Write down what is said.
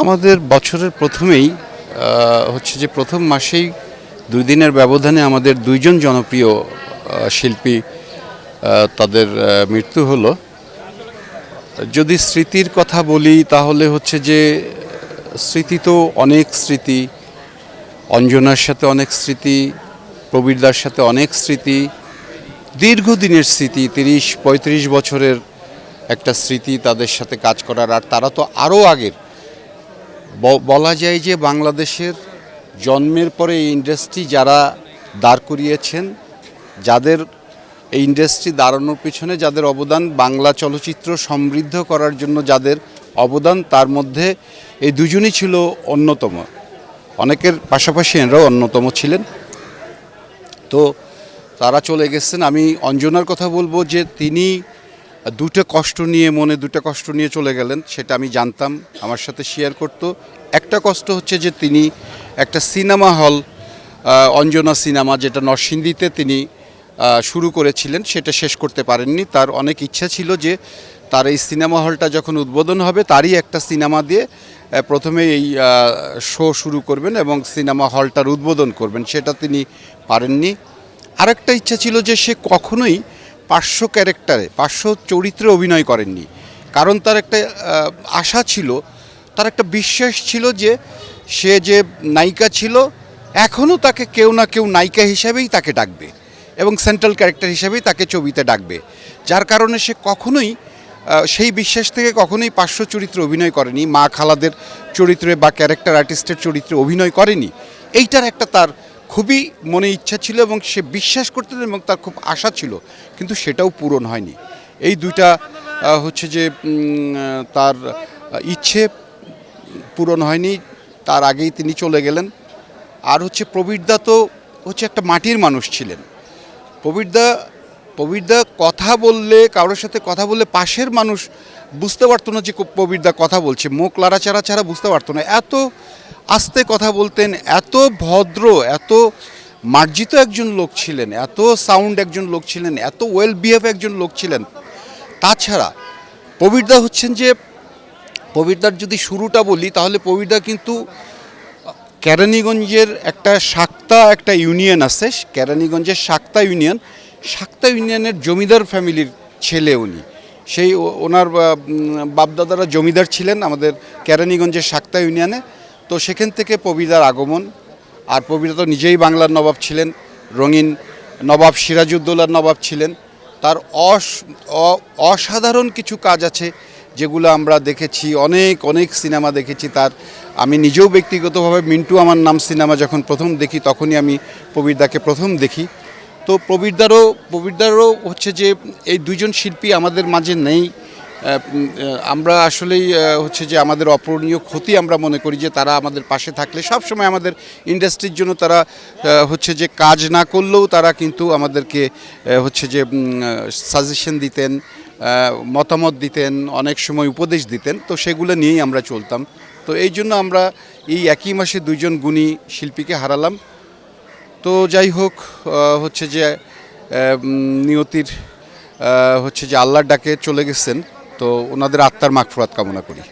আমাদের বছরের প্রথমেই হচ্ছে যে প্রথম মাসেই দুই দিনের ব্যবধানে আমাদের দুইজন জনপ্রিয় শিল্পী তাদের মৃত্যু হলো। যদি স্মৃতির কথা বলি, তাহলে হচ্ছে যে, স্মৃতি তো অনেক স্মৃতি। অঞ্জনার সাথে অনেক স্মৃতি, প্রবীরদার সাথে অনেক স্মৃতি। দীর্ঘদিনের স্মৃতি, তিরিশ, পঁয়ত্রিশ বছরের একটা স্মৃতি তাদের সাথে কাজ করার, আর তারা তো আরও আগের। বলা যায় যে বাংলাদেশের জন্মের পরে এই ইন্ডাস্ট্রি যারা দাঁড় করিয়েছেন, যাদের এই ইন্ডাস্ট্রি দাঁড়ানোর পিছনে যাদের অবদান, বাংলা চলচ্চিত্র সমৃদ্ধ করার জন্য যাদের অবদান, তার মধ্যে এই দুজনই ছিল অন্যতম। অনেকের পাশাপাশি এনারাও অন্যতম ছিলেন। তো তারা চলে গেছেন। আমি অঞ্জনার কথা বলব যে তিনি দুটো কষ্ট নিয়ে মনে দুটো কষ্ট নিয়ে চলে গেলেন, সেটা আমি জানতাম, আমার সাথে শেয়ার করতো। একটা কষ্ট হচ্ছে যে তিনি একটা সিনেমা হল অঞ্জনা সিনেমা, যেটা নরসিংদীতে তিনি শুরু করেছিলেন, সেটা শেষ করতে পারেননি। তার অনেক ইচ্ছা ছিল যে তার এই সিনেমা হলটা যখন উদ্বোধন হবে, তারই একটা সিনেমা দিয়ে প্রথমে এই শো শুরু করবেন এবং সিনেমা হলটার উদ্বোধন করবেন, সেটা তিনি পারেননি। আরেকটা ইচ্ছা ছিল যে সে কখনোই পার্শ্ব ক্যারেক্টারে, পার্শ্ব চরিত্রে অভিনয় করেননি। কারণ তার একটা আশা ছিল, তার একটা বিশ্বাস ছিল যে সে যে নায়িকা ছিল এখনও তাকে কেউ না কেউ নায়িকা হিসাবেই তাকে ডাকবে এবং সেন্ট্রাল ক্যারেক্টার হিসাবেই তাকে ছবিতে ডাকবে। যার কারণে সে কখনোই সেই বিশ্বাস থেকে কখনোই পার্শ্ব চরিত্রে অভিনয় করেনি, মা খালাদের চরিত্রে বা ক্যারেক্টার আর্টিস্টের চরিত্রে অভিনয় করেনি। এইটার একটা তার খুবই মনে ইচ্ছা ছিল এবং সে বিশ্বাস করতেন এবং তার খুব আশা ছিল, কিন্তু সেটাও পূরণ হয়নি। এই দুইটা হচ্ছে যে তার ইচ্ছে পূরণ হয়নি, তার আগেই তিনি চলে গেলেন। আর হচ্ছে প্রবীরদা তো হচ্ছে একটা মাটির মানুষ ছিলেন। প্রবীরদা প্রবীরদা কথা বললে, কারোর সাথে কথা বললে পাশের মানুষ বুঝতে পারতো না যে প্রবীরদা কথা বলছে। মুখ লাড়াচাড়া ছাড়া বুঝতে পারতো না। এত আস্তে কথা বলতেন, এত ভদ্র, এত মার্জিত একজন লোক ছিলেন, এত সাউন্ড একজন লোক ছিলেন, এত ওয়েল বিহেভ একজন লোক ছিলেন। তাছাড়া প্রবীরদা হচ্ছেন যে প্রবীরদার যদি শুরুটা বলি, তাহলে প্রবীরদা কিন্তু কেরানীগঞ্জের একটা শাক্তা একটা ইউনিয়ন আছে। কেরানীগঞ্জের শাক্তা ইউনিয়ন শাক্তা ইউনিয়নের জমিদার ফ্যামিলির ছেলে উনি। সেই ওনার বাপদাদারা জমিদার ছিলেন আমাদের কেরানীগঞ্জের শাক্তা ইউনিয়নে। তো সেখান থেকে প্রবীরদার আগমন। আর প্রবীরদা তো নিজেই বাংলার নবাব ছিলেন, রঙিন নবাব সিরাজউদ্দৌলার নবাব ছিলেন। তার অস অসাধারণ কিছু কাজ আছে যেগুলো আমরা দেখেছি, অনেক অনেক সিনেমা দেখেছি তার। আমি নিজেও ব্যক্তিগতভাবে মিন্টু আমার নাম সিনেমা যখন প্রথম দেখি, তখনই আমি প্রবীরদাকে প্রথম দেখি। তো প্রবীরদারও প্রবীরদারও হচ্ছে যে এই দুজন শিল্পী আমাদের মাঝে নেই। আমরা আসলেই হচ্ছে যে আমাদের অপূরণীয় ক্ষতি আমরা মনে করি যে তারা আমাদের পাশে থাকলে সব সময় আমাদের ইন্ডাস্ট্রির জন্য তারা হচ্ছে যে কাজ না করলেও তারা কিন্তু আমাদেরকে হচ্ছে যে সাজেশন দিতেন মতামত দিতেন, অনেক সময় উপদেশ দিতেন। তো সেগুলো নিয়েই আমরা চলতাম। তো এই জন্য আমরা এই একই মাসে দুইজন গুণী শিল্পীকে হারালাম। তো যাই হোক হচ্ছে যে নিয়তির হচ্ছে যে আল্লাহর ডাকে চলে গেছেন, তো ওনাদের আত্মার মাগফরাত কামনা করি।